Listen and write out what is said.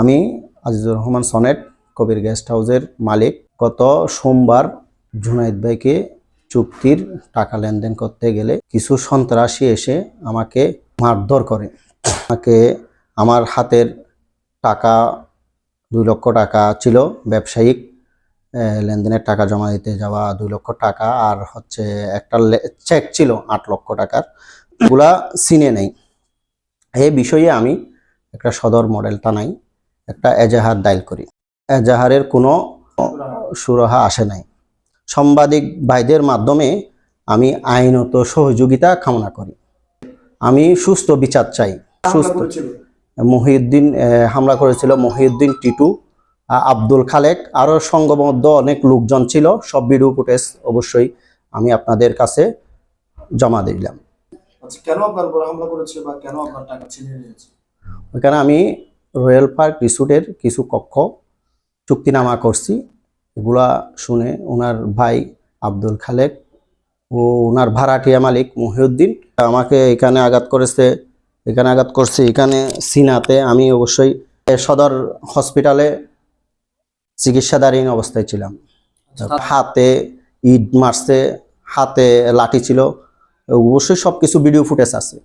আমি আজিজুর রহমান সনেট, কবির গেস্ট হাউসের মালিক। গত সোমবার জুনাইদ ভাইকে চুক্তির টাকা লেনদেন করতে গেলে কিছু সন্ত্রাসী এসে আমাকে মারধর করে। আমাকে আমার হাতের টাকা, দুই লক্ষ টাকা ছিল, ব্যবসায়িক লেনদেনের টাকা জমা দিতে যাওয়া দুই লক্ষ টাকা আর হচ্ছে একটা চেক ছিল আট লক্ষ টাকার। এগুলা সিনে নেই। এই বিষয়ে আমি একটা সদর মডেল টানাই একটা এজাহার দায়ের করি। এজাহারের কোনো সুরাহা আসে নাই। সাংবাদিক ভাইদের মাধ্যমে আমি আইনত সহযোগিতা কামনা করি। আমি সুস্থ বিচার চাই। সুস্থ মহিউদ্দিন হামলা করেছিল মহিউদ্দিন টিটু আব্দুল খালেক আরও সংঘবদ্ধ অনেক লোকজন ছিল। সব ভিডিও ফুটেজ অবশ্যই আমি আপনাদের কাছে জমা দিলাম। আচ্ছা কেন আপনার উপর হামলা করেছে বা কেন আপনার টাকা ছিনিয়ে নিয়েছে? আমি রয়্যাল পার্ক রিসোর্টের কিছু কক্ষ চুক্তিনামা করছি। এগুলা শুনে ওনার ভাই আব্দুল খালেক ও ওনার ভাড়াটিয়া মালিক মহিউদ্দিন আমাকে এখানে আঘাত করেছে এখানে আঘাত করছে। এখানে সিনাতে আমি অবশ্যই সদর হসপিটালে চিকিৎসাধীন অবস্থায় ছিলাম। আচ্ছা, হাতে ইট মারছে হাতে লাঠি ছিল অবশ্যই সব কিছু ভিডিও ফুটেজ আছে।